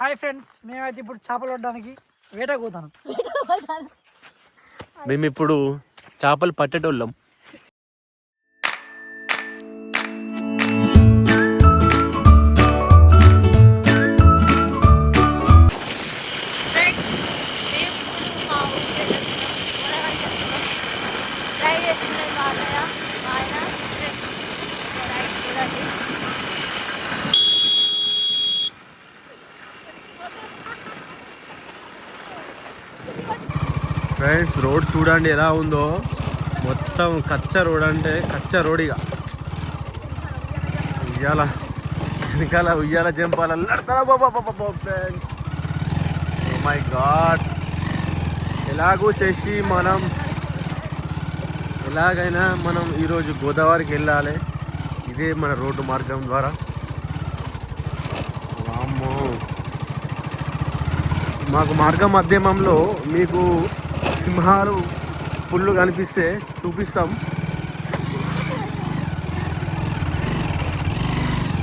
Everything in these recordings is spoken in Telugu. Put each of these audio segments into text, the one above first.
హాయ్ ఫ్రెండ్స్ మేమైతే ఇప్పుడు చేపలు పడడానికి వేటకు పోతాను. మేము ఇప్పుడు చేపలు పట్టేటోళ్ళం. ఫ్రెండ్స్ రోడ్ చూడండి ఎలా ఉందో. మొత్తం కచ్చ రోడ్ అంటే కచ్చ రోడ్ ఇక. ఉయ్యాల వెనకాల ఉయ్యాల జంపాల ఫ్రెండ్స్. My God. ఎలాగో చేసి మనం ఎలాగైనా మనం ఈరోజు గోదావరికి వెళ్ళాలి. ఇదే మన రోడ్డు మార్గం ద్వారా. వామ్మో. మాకు మార్గ మాధ్యమంలో మీకు సింహాలు పుల్లు కనిపిస్తే చూపిస్తాం.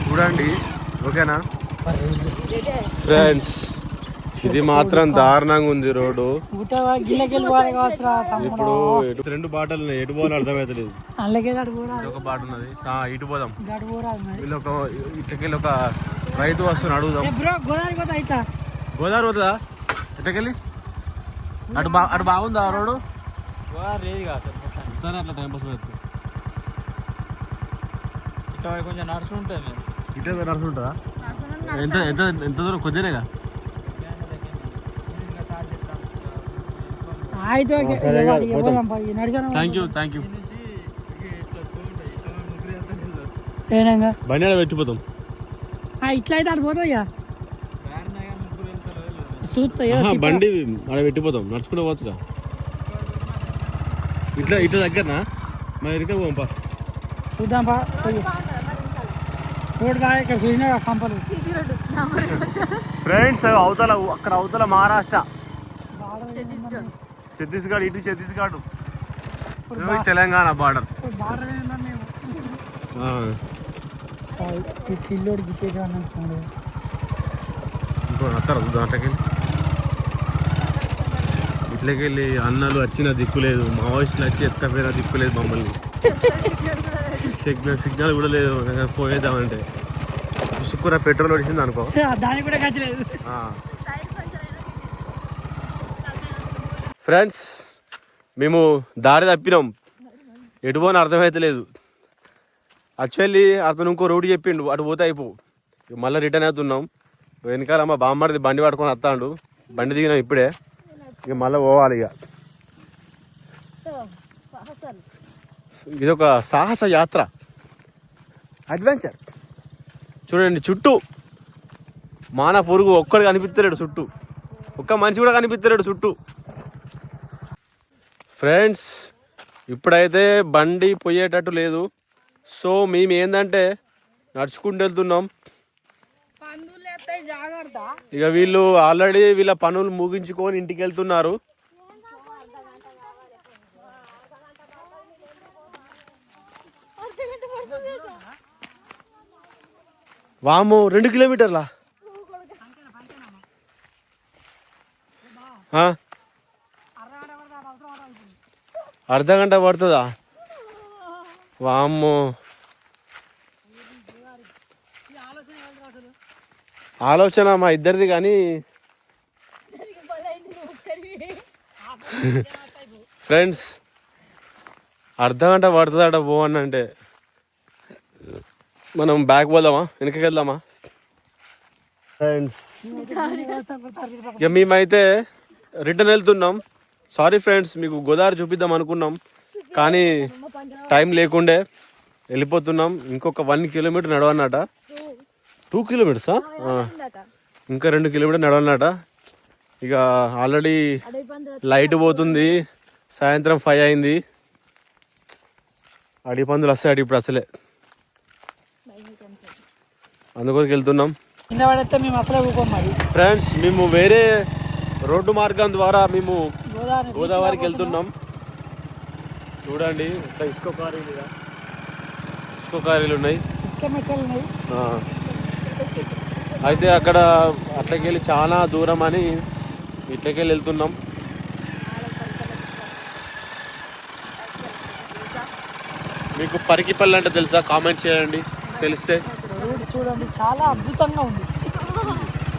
చూడండి ఓకేనా? ఫ్రెండ్స్ ఇది మాత్రం దారుణంగా ఉంది రోడ్డు. ఇప్పుడు రెండు బాటలు ఉన్నాయి ఎటు పోవాలో అర్థమవుతలేదు ఒక బాట ఉన్నది. ఇటు పోదాం. వీళ్ళు ఒక ఇటుకెళ్ళి ఒక రైతు వస్తుని అడుగుదాం. గోదావరి పోతా అయితా గోదావరి వద్దా ఇటుకెళ్ళి అటు బా అటు బాగుందా ఆ రోడ్డు? కాదు సార్ ఇట్లానే అట్లా టైం పాస్ అవుతుంది. ఇట్లా కొంచెం నడుచుంటుంది మేము ఇట్లా నడుస్తుంటుందా ఎంత ఎంత ఎంత దూరం? కొద్దినేగా థ్యాంక్ యూ థ్యాంక్ యూ ఏనంగా? బండి ఆడ పెట్టిపోతాం ఆ, ఇట్లా అయితే అటు పోతా ఇక చూస్తా ఇక ఆహా, తిప్ప. బండి ఆడ పెట్టిపోతాం నడుచుకుంటూ పోవచ్చుగా. ఇట్లా ఇట్లా దగ్గరనా? మా ఇరికే పోంపా చూద్దాం పా బాగా ఇక్కడ చూసినా కంపలు. ఫ్రెండ్స్ అవతల అక్కడ అవతల మహారాష్ట్ర. ఛత్తీస్గఢ్ ఇటు ఛత్తీస్గఢ్. ఇప్పుడు తెలంగాణ బార్డర్. ఇప్పుడు ఈ ఇంకో అత్తారా దాంట్లోకెళ్ళి ఇట్లకెళ్ళి అన్నలు వచ్చిన దిక్కు లేదు. మావోయిస్టులు వచ్చి ఎత్తకపోయినా దిక్కు లేదు మమ్మల్ని. సిగ్నల్ సిగ్నల్ కూడా లేదు. పోయేద్దామంటే. పుసుక్కున పెట్రోల్ వచ్చింది అనుకో. దానికి కూడా గచ్చలేదు ఫ్రెండ్స్ మేము దారి తప్పినాం. ఎటు పోని అర్థమైతలేదు. యాక్చువల్లీ అతను ఇంకో రూట్ చెప్పిండు. అటు పోతే అయిపో. మళ్ళీ రిటర్న్ అవుతున్నాం. వెనకాల మా బామ్మడిది బండి పట్టుకొని వస్తాడు. బండి దిగినాం ఇప్పుడే. ఇక మళ్ళీ పోవాలి ఇక. ఇది ఒక సాహస యాత్ర. అడ్వెంచర్ చూడండి చుట్టూ మాన పురుగు ఒక్కడు కనిపిస్తలేడు చుట్టూ. ఒక్క మనిషి కూడా కనిపిస్తలేడు చుట్టూ. ఫ్రెండ్స్ ఇప్పుడైతే బండి పోయేటట్టు లేదు. సో మేము ఏంటంటే నడుచుకుంటూ వెళ్తున్నాం. ఇక వీళ్ళు ఆల్రెడీ వీళ్ళ పనులు ముగించుకొని ఇంటికి వెళ్తున్నారు వాము రెండు కిలోమీటర్లా? అర్ధ గంట పడుతుందా? వామ్మో. ఆలోచన మా ఇద్దరిది కానీ. ఫ్రెండ్స్ అర్ధ గంట పడుతుందట పోవన్ అంటే. మనం బ్యాక్ పోదామా? వెనకకి వెళ్దామా? ఫ్రెండ్స్ ఇక మేమైతే రిటర్న్ వెళ్తున్నాం. సారీ ఫ్రెండ్స్ మీకు గోదావరి చూపిద్దాం అనుకున్నాం. కానీ టైం లేకుండే వెళ్ళిపోతున్నాం. ఇంకొక వన్ కిలోమీటర్ నడవన్నట. టూ కిలోమీటర్సా ఇంకా రెండు కిలోమీటర్ నడవన్నట ఇక ఆల్రెడీ లైట్ పోతుంది. సాయంత్రం ఫైవ్ అయింది. అడిగి పందులు వస్తాయి ఇప్పుడు అసలే. అందుకొరకు వెళ్తున్నాం. ఫ్రెండ్స్ మేము వేరే రోడ్డు మార్గం ద్వారా మేము గోదావరి గోదావరికి వెళ్తున్నాం. చూడండి ఇసుక కారీలు. ఇసుక కారీలు ఉన్నాయి. అయితే అక్కడ అట్లకెళ్ళి చాలా దూరం అని ఇట్లకెళ్ళి వెళ్తున్నాం. మీకు పరికిపల్లి అంటే తెలుసా? కామెంట్ చేయండి. తెలిస్తే. రోడ్ చూడండి చాలా అద్భుతంగా ఉంది.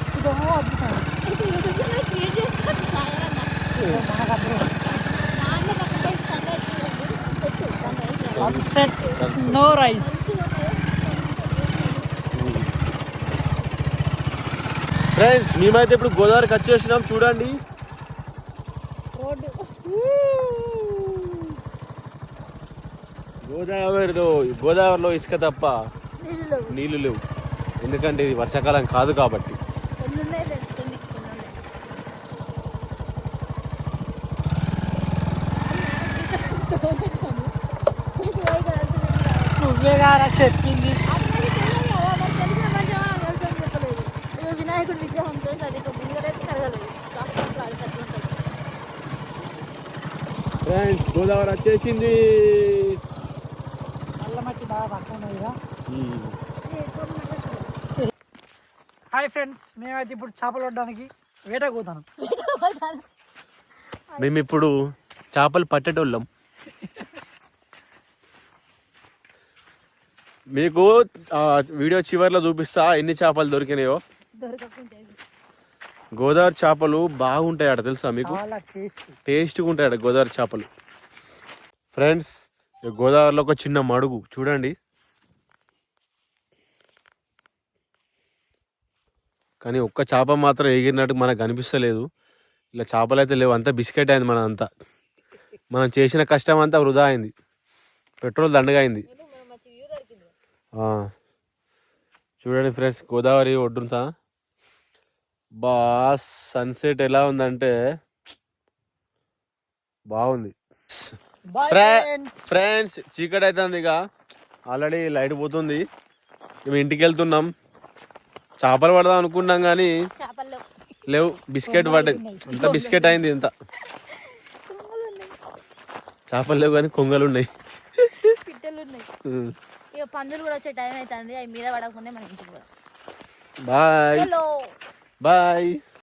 అద్భుతమో అద్భుతం. క్రియేట్ చేసుకొని సాగరన్న మనకు అర్థం నాన్న పక్కన సన్లైట్ చూడండి పెట్టు sunlight sunset no rise friends మేమైతే ఇప్పుడు గోదావరికి వచ్చేసినాం చూడండి. గోదావరిలో గోదావరిలో ఇసుక తప్ప నీళ్ళు లేవు. నీళ్ళు లేవు. ఎందుకంటే ఇది వర్షాకాలం కాదు కాబట్టి. నువ్వే గారా చెప్పింది. వినాయకుడి విగ్రహం ఫ్రెండ్స్ అది ఇక్కడ ముందరైతే కరగలేదు రాష్ట్రంలో అది అట్లా ఉంటుంది ఫ్రెండ్స్ గోదావరి వచ్చేసింది. బాగా పక్కన హాయ్ ఫ్రెండ్స్ మేమైతే ఇప్పుడు చేపలు పడడానికి వేటకు పోతాను. మేము ఇప్పుడు చేపలు పట్టేటోళ్ళం. మీకు ఆ, వీడియో చివరిలో చూపిస్తా ఎన్ని చేపలు దొరికినాయో. గోదావరి చేపలు బాగుంటాయట తెలుసా మీకు? టేస్ట్గా ఉంటాయట గోదావరి చేపలు. ఫ్రెండ్స్ గోదావరిలో ఒక చిన్న మడుగు చూడండి. కానీ ఒక్క చేప మాత్రం ఎగిరినట్టు మనకు కనిపిస్తలేదు ఇలా చేపలు అయితే లేవు అంతా బిస్కెట్ అయింది మన అంతా మనం చేసిన కష్టం అంతా వృధా అయింది. పెట్రోల్ దండగా అయింది ఆ. చూడండి ఫ్రెండ్స్ గోదావరి ఒడ్డుంతా. బా సన్సెట్ ఎలా ఉందంటే బాగుంది. ఫ్రెండ్స్ చీకటి అవుతుంది ఇక. ఆల్రెడీ లైట్ పోతుంది. మేము ఇంటికి వెళ్తున్నాం చేపలు పడదాం అనుకున్నాం కానీ లేవు. బిస్కెట్ పడ్డది ఇంత బిస్కెట్ అయింది ఇంత. చేపలు లేవు కానీ కొంగలు ఉన్నాయి పందులు కూడా వచ్చే టైం అవుతుంది అవి మీద పడకముందే మన ఇంటికి బాయ్. చలో బాయ్